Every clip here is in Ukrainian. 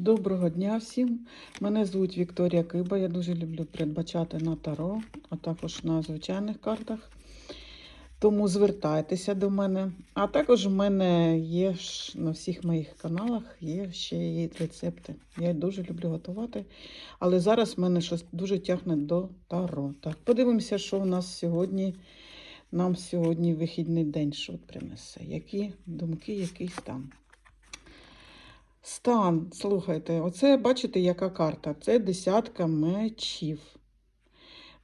Доброго дня всім. Мене звуть Вікторія Киба. Я дуже люблю передбачати на таро, а також на звичайних картах. Тому звертайтеся до мене. А також в мене є на всіх моїх каналах є ще і рецепти. Я дуже люблю готувати. Але зараз в мене щось дуже тягне до таро. Так, подивимося, що у нас сьогодні. Нам сьогодні вихідний день що принесе. Які думки, який стан. Стан, слухайте, оце бачите, яка карта? Це десятка мечів.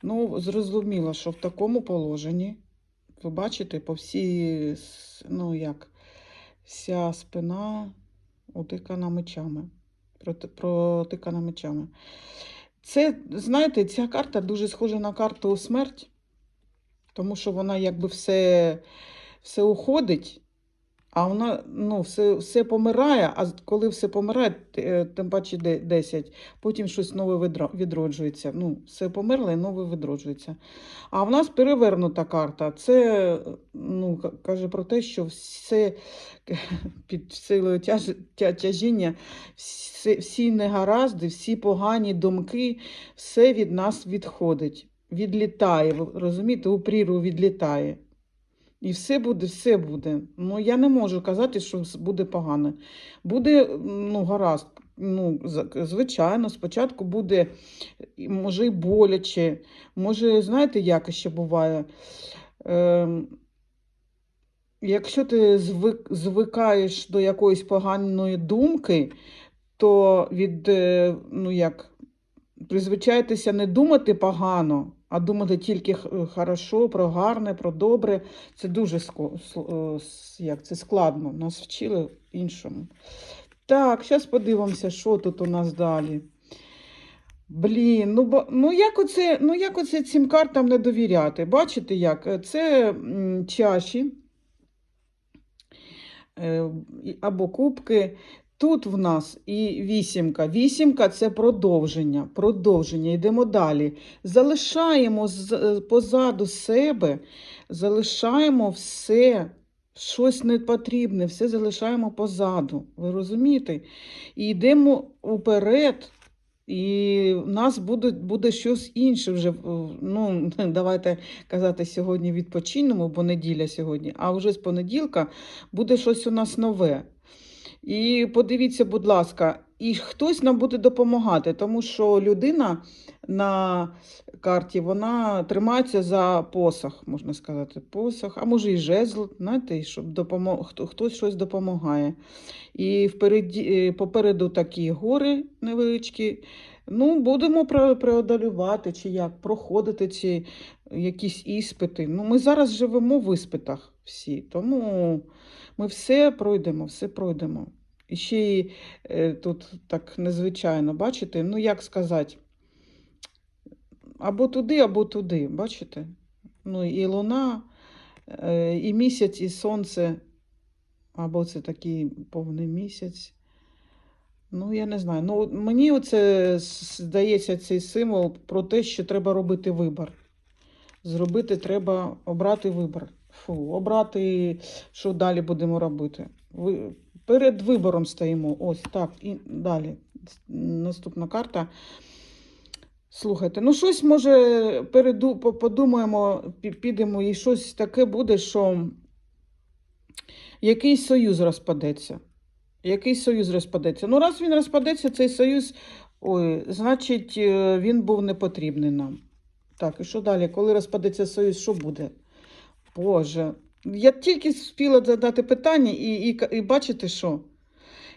Ну, зрозуміло, що в такому положенні, ви бачите, по всій, ну як, вся спина утикана мечами. Протикана мечами. Це, знаєте, ця карта дуже схожа на карту смерть, тому що вона якби все, все уходить. А вона ну, все, все помирає, а коли все помирає, е, тим паче 10, потім щось нове відроджується. Ну, все померло і нове відроджується. А в нас перевернута карта. Це ну, каже про те, що все під силою тяж, тя, тяжіння, всі, всі негаразди, всі погані думки, все від нас відходить, відлітає. Розумієте, у прірву відлітає. І все буде, все буде. Ну, я не можу казати, що буде погано. Буде, ну, гаразд. Ну, звичайно, спочатку буде, може, і боляче. Може, знаєте, як ще буває? Ем, якщо ти звик, звикаєш до якоїсь поганої думки, то від, е, ну як, призвичайтеся не думати погано, а думати тільки хорошо, про гарне, про добре. Це дуже е, як, це складно. Нас вчили іншому. Так, зараз подивимося, що тут у нас далі. Блін, ну, ну, як оце, ну як оце цим картам не довіряти? Бачите як? Е, Це чаші е, або кубки. Тут в нас і вісімка. Вісімка це продовження. Продовження. Йдемо далі. Залишаємо е, позаду себе, залишаємо все, щось непотрібне, все залишаємо позаду. Ви розумієте? І йдемо уперед. І в нас буде, буде щось інше вже. Ну, давайте казати, сьогодні відпочинемо, бо неділя сьогодні, а вже з понеділка буде щось у нас нове. І подивіться, будь ласка, і хтось нам буде допомагати, тому що людина на карті вона тримається за посох, можна сказати, посох, а може і жезл, знаєте, щоб допомог... хто, хтось щось допомагає. І впереді, е, попереду такі гори невеличкі. Ну, будемо преодолювати, чи як, проходити ці якісь іспити. Ну, ми зараз живемо в іспитах всі, тому ми все пройдемо, все пройдемо. І ще й е, тут так незвичайно, бачите? Ну, як сказати, або туди, або туди, бачите? Ну, і луна, е, і місяць, і сонце, або це такий повний місяць. Ну, я не знаю. Ну, мені оце здається цей символ про те, що треба робити вибір. Зробити треба обрати вибір. Фу, обрати, що далі будемо робити. Ви, перед вибором стоїмо. Ось так. І далі. Наступна карта. Слухайте, ну щось може переду, подумаємо, підемо, і щось таке буде, що якийсь союз розпадеться. Якийсь союз розпадеться. Ну, раз він розпадеться, цей союз, ой, значить, е, він був не потрібний нам. Так, і що далі? Коли розпадеться союз, що буде? Боже, я тільки спіла задати питання, і, і, і бачите, що?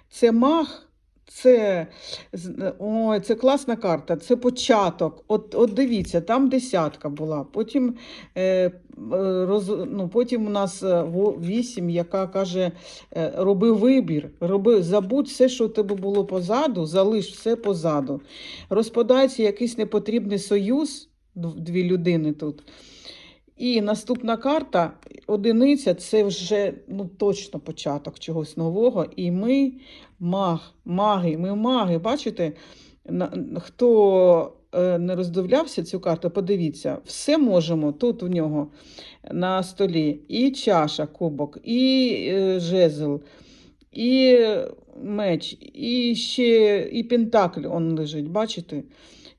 Це мах, це, ой, це класна карта, це початок. От, от дивіться, там десятка була. Потім, е, роз, ну, потім у нас е, вісім, яка каже: е, роби вибір, роби, забудь все, що у тебе було позаду, залиш все позаду. Розпадається якийсь непотрібний союз, дві людини тут. І наступна карта, одиниця, це вже ну, точно початок чогось нового. І ми маг, маги, ми маги. Бачите, хто е, не роздивлявся цю карту, подивіться, все можемо. Тут у нього на столі і чаша, кубок, і е, жезл, і меч, і ще і пентакль он лежить, бачите?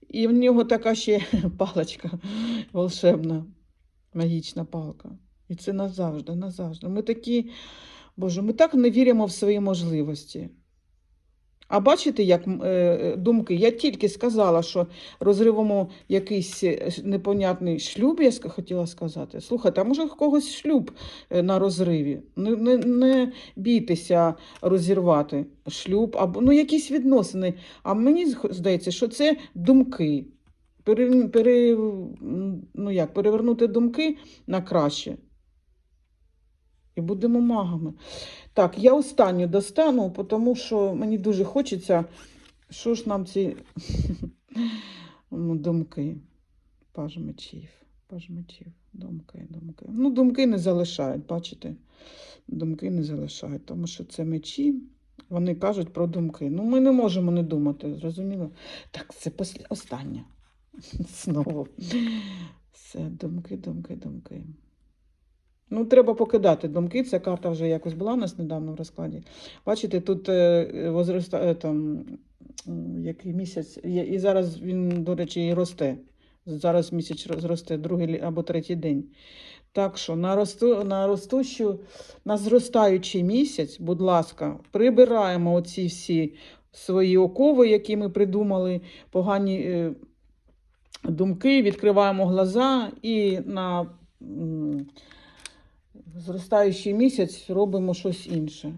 І в нього така ще паличка волшебна, магічна палка. І це назавжди, назавжди. Ми такі, Боже, ми так не віримо в свої можливості. А бачите, як е, думки? Я тільки сказала, що розривимо якийсь е, непонятний шлюб, я хотіла сказати. Слухайте, а може в когось шлюб е, на розриві? Не, не, не бійтеся розірвати шлюб або ну, якісь відносини. А мені здається, що це думки. Пере, пере, ну як, перевернути думки на краще. І будемо магами. Так, я останню достану, тому що мені дуже хочеться. Що ж нам ці ну, думки? Паж мечів, паж мечів, думки, думки. Ну, думки не залишають, бачите? Думки не залишають, тому що це мечі, вони кажуть про думки. Ну, ми не можемо не думати, зрозуміло? Так, це після остання. Знову. Все, думки, думки, думки. Ну, треба покидати думки. Ця карта вже якось була у нас недавно в розкладі. Бачите, тут е, возраста, е, там, який місяць, і зараз він, до речі, і росте. Зараз місяць зросте другий або третій день. Так що на, росту, на ростущу, на зростаючий місяць, будь ласка, прибираємо оці всі свої окови, які ми придумали, погані е, думки, відкриваємо глаза і на зростаючий місяць робимо щось інше.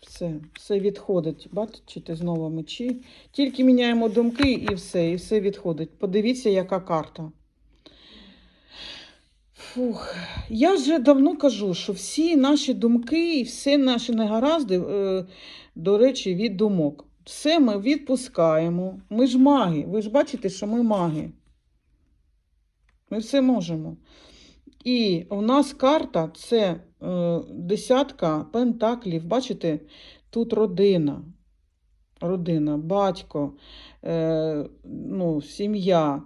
Все, все відходить. Бачите, знову мечі. Тільки міняємо думки і все, і все відходить. Подивіться, яка карта. Фух. Я вже давно кажу, що всі наші думки і всі наші негаразди, е, до речі, від думок. Все ми відпускаємо. Ми ж маги. Ви ж бачите, що ми маги. Ми все можемо. І у нас карта це е, десятка пентаклів. Бачите, тут родина. Родина, батько, е, ну, сім'я,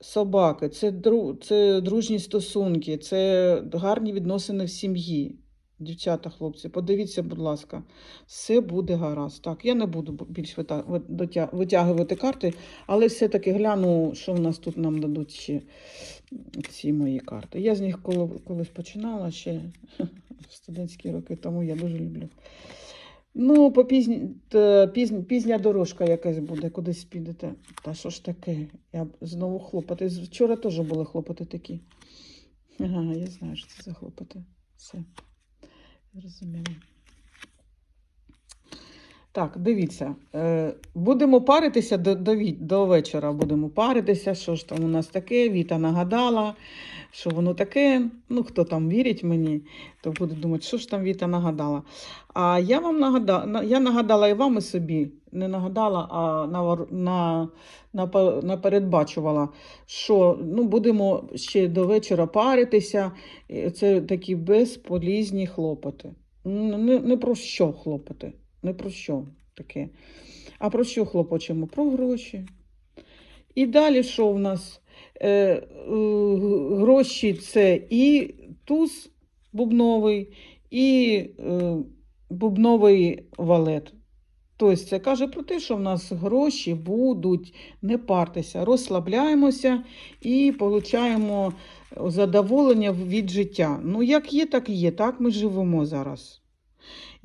собаки, це, дру, це дружні стосунки, це гарні відносини в сім'ї. Дівчата, хлопці, подивіться, будь ласка, все буде гаразд. Так, я не буду більш витягувати карти, але все-таки гляну, що в нас тут нам дадуть ще ці мої карти. Я з них колись починала ще студентські роки, тому я дуже люблю. Ну, по пізня, пізня дорожка якась буде, кудись підете. Та що ж таке? Я знову хлопоти. Вчора теж були хлопоти такі. Ага, я знаю, що це за хлопоти. Все. Зрозуміло. Так, дивіться. Е, будемо паритися до, до, до вечора. Будемо паритися. Що ж там у нас таке? Віта нагадала, що воно таке. Ну, хто там вірить мені, то буде думати, що ж там Віта нагадала. А я вам нагадала, я нагадала і вам, і собі. Не нагадала, а на, на, напередбачувала, що ну, будемо ще до вечора паритися. Це такі безполізні хлопоти. Не, не про що хлопоти. Не про що таке. А про що хлопочемо? Про гроші. І далі що в нас? Е, е, гроші це і туз бубновий, і е, бубновий валет. Тобто це каже про те, що в нас гроші будуть, не партися, розслабляємося і отримуємо задоволення від життя. Ну, як є, так і є. Так ми живемо зараз.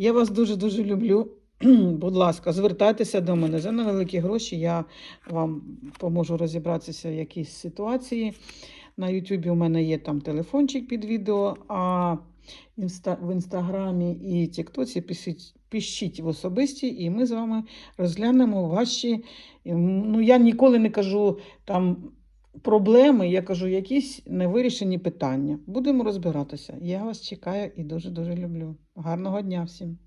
Я вас дуже-дуже люблю. Будь ласка, звертайтеся до мене за невеликі гроші. Я вам поможу розібратися в якійсь ситуації. На Ютубі у мене є там телефончик під відео, а в інстаграмі і Тіктоці пишіть, в особисті, і ми з вами розглянемо ваші. Ну, я ніколи не кажу там проблеми, я кажу якісь невирішені питання. Будемо розбиратися. Я вас чекаю і дуже-дуже люблю. Гарного дня всім!